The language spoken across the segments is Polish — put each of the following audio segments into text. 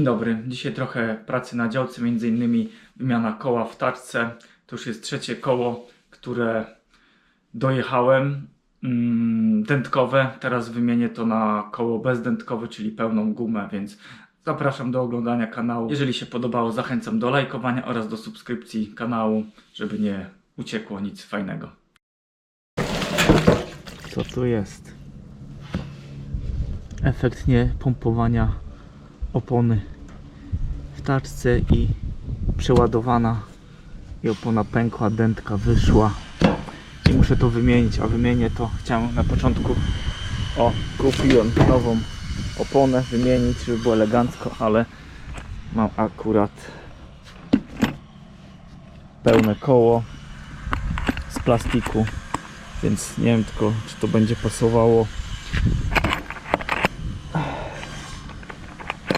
Dzień dobry. Dzisiaj trochę pracy na działce, między innymi wymiana koła w taczce. To już jest trzecie koło, które dojechałem. Mm, dętkowe. Teraz wymienię to na koło bezdętkowe, czyli pełną gumę, więc zapraszam do oglądania kanału. Jeżeli się podobało, zachęcam do lajkowania oraz do subskrypcji kanału, żeby nie uciekło nic fajnego. Co tu jest? Efekt nie pompowania opony w taczce i przeładowana i opona pękła, dętka wyszła. I muszę to wymienić, a wymienię to. Chciałem na początku o, kupiłem nową oponę wymienić, żeby było elegancko, ale mam akurat pełne koło z plastiku, więc nie wiem tylko czy to będzie pasowało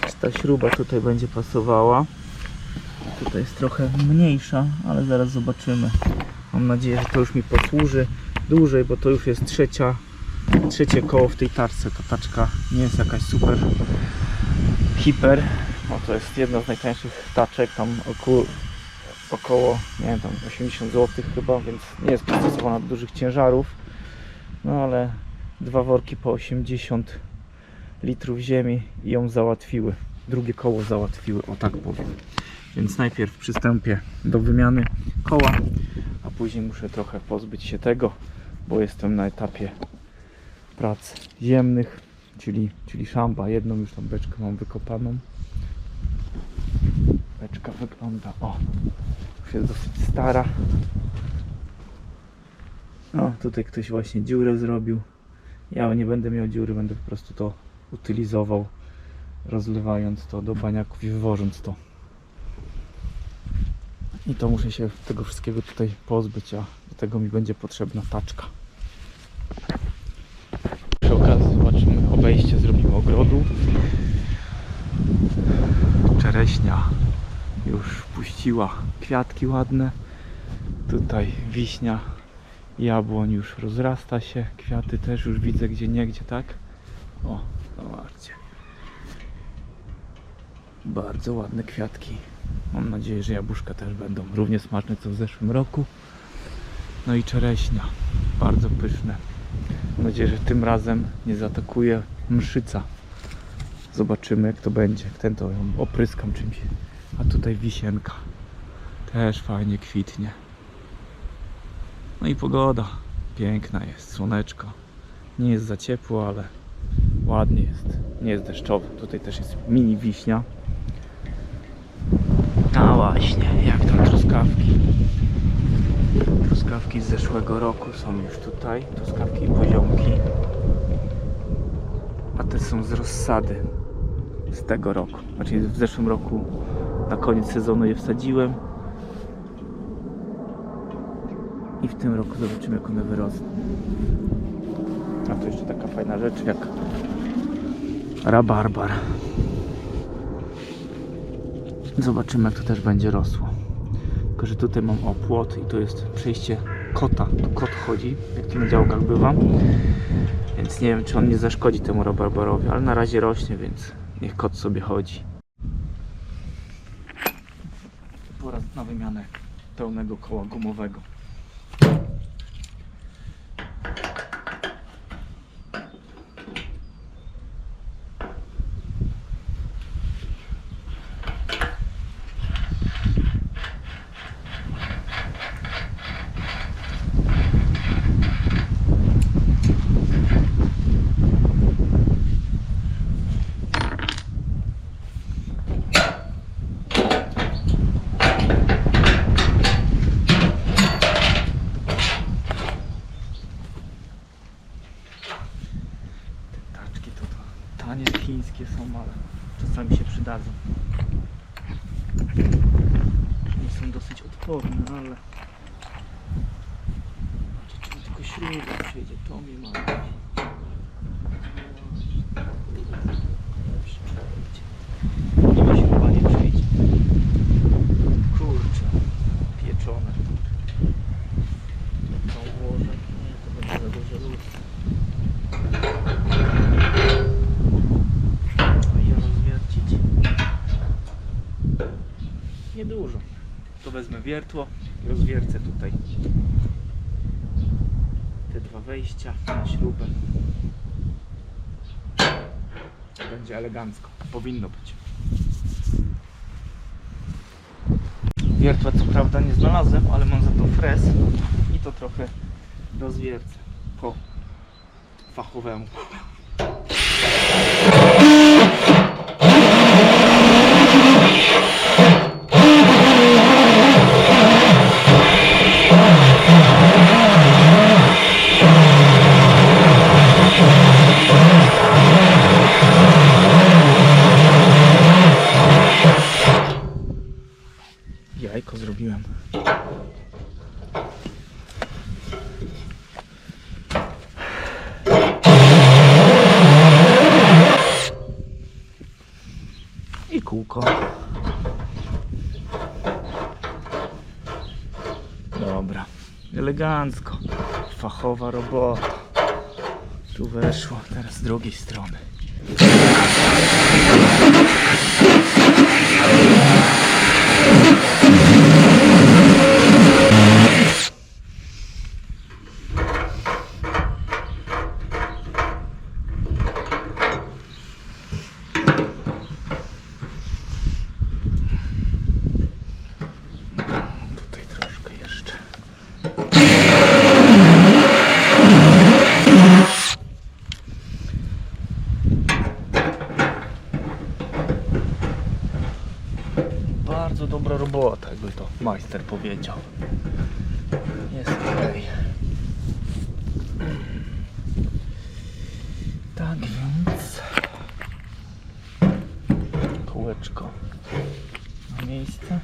czy ta śruba tutaj będzie pasowała. Tutaj jest trochę mniejsza, ale zaraz zobaczymy. Mam nadzieję, że to już mi posłuży dłużej, bo to już jest trzecia, trzecie koło w tej taczce. Ta taczka nie jest jakaś super hiper. No to jest jedna z najtańszych taczek, tam około, około nie wiem, tam 80 zł chyba, więc nie jest przystosowana do dużych ciężarów. No ale dwa worki po 80 litrów ziemi i ją załatwiły. Drugie koło załatwiły, o tak powiem. Więc najpierw przystąpię do wymiany koła, a później muszę trochę pozbyć się tego, bo jestem na etapie prac ziemnych, czyli, czyli szamba. Jedną już tam beczkę mam wykopaną. Beczka wygląda, o, już jest dosyć stara. O, tutaj ktoś właśnie dziurę zrobił. Ja nie będę miał dziury, będę po prostu to utylizował, rozlewając to do baniaków i wywożąc to. I to muszę się tego wszystkiego tutaj pozbyć, a do tego mi będzie potrzebna taczka. Przy okazji zobaczymy obejście, zrobimy ogrodu. Czereśnia już puściła kwiatki ładne. Tutaj wiśnia, jabłoń już rozrasta się, kwiaty też już widzę gdzie niegdzie, tak? O, zobaczcie. Bardzo ładne kwiatki. Mam nadzieję, że jabłuszka też będą równie smaczne co w zeszłym roku. No i czereśnia. Bardzo pyszne. Mam nadzieję, że tym razem nie zaatakuje mszyca. Zobaczymy jak to będzie. Ten to ją opryskam czymś. A tutaj wisienka. Też fajnie kwitnie. No i pogoda. Piękna jest. Słoneczko. Nie jest za ciepło, ale ładnie jest. Nie jest deszczowo. Tutaj też jest mini wiśnia. Właśnie, jak tam truskawki? Truskawki z zeszłego roku są już tutaj. Truskawki i poziomki. A te są z rozsady z tego roku. Znaczy w zeszłym roku na koniec sezonu je wsadziłem. I w tym roku zobaczymy jak one wyrosną. A to jeszcze taka fajna rzecz jak rabarbar. Zobaczymy jak to też będzie rosło. Tylko, że tutaj mam opłot i to jest przejście kota. Tu kot chodzi, jak to na działkach bywa. Więc nie wiem czy on nie zaszkodzi temu rabarbarowi, ale na razie rośnie, więc niech kot sobie chodzi. Pora na wymianę pełnego koła gumowego. Te taczki to, to tanie chińskie są, ale czasami się przydadzą. Nie są odporne, ale... Tylko śruba przyjdzie, to mi ma. Nie mi śruba nie przyjdzie. Kurczę, pieczone. To ułożę, nie, to będzie za duże lustro. A ja rozwiercić. Niedużo. To wezmę wiertło i rozwiercę tutaj te dwa wejścia na śrubę. Będzie elegancko. Powinno być. Wiertła co prawda nie znalazłem, ale mam za to fres i to trochę rozwiercę po fachowemu. Jajko zrobiłem. I kółko. Dobra. Elegancko. Fachowa robota. Tu weszło. Teraz z drugiej strony. Tutaj troszkę jeszcze. Bardzo dobra robota, jakby to majster powiedział. Jest okej. Tak więc kółeczko na miejsce.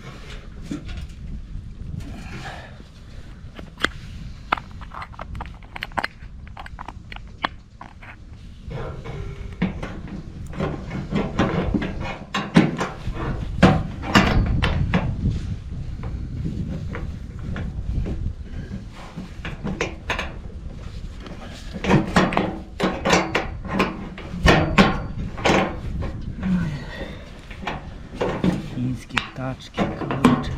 Ptaczki, kurczę.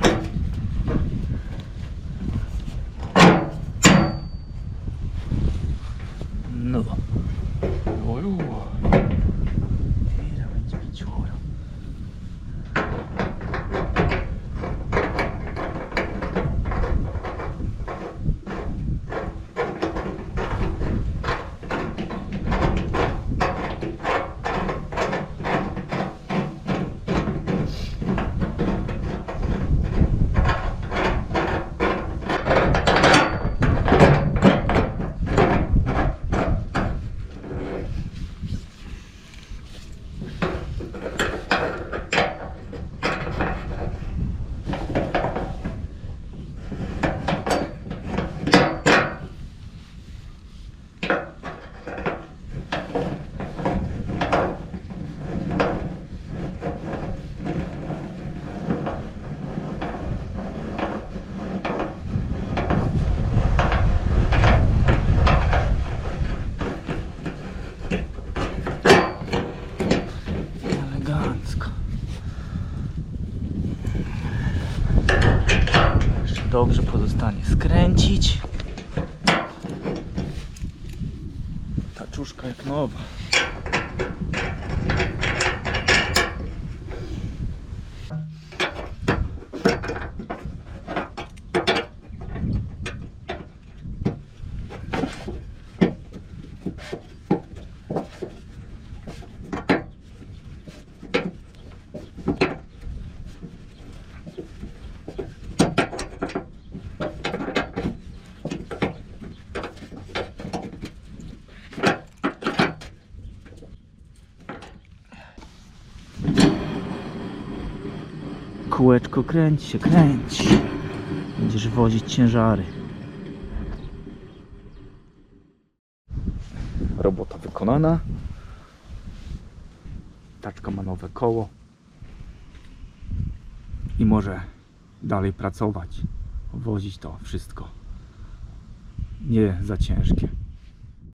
No. Oju. Ile będzie dziura? Elegancko. Jeszcze dobrze pozostanie skręcić. Taczuszka jak nowa. Kółeczko kręci się, kręci. Będziesz wozić ciężary. Robota wykonana. Taczka ma nowe koło. I może dalej pracować. Wozić to wszystko. Nie za ciężkie.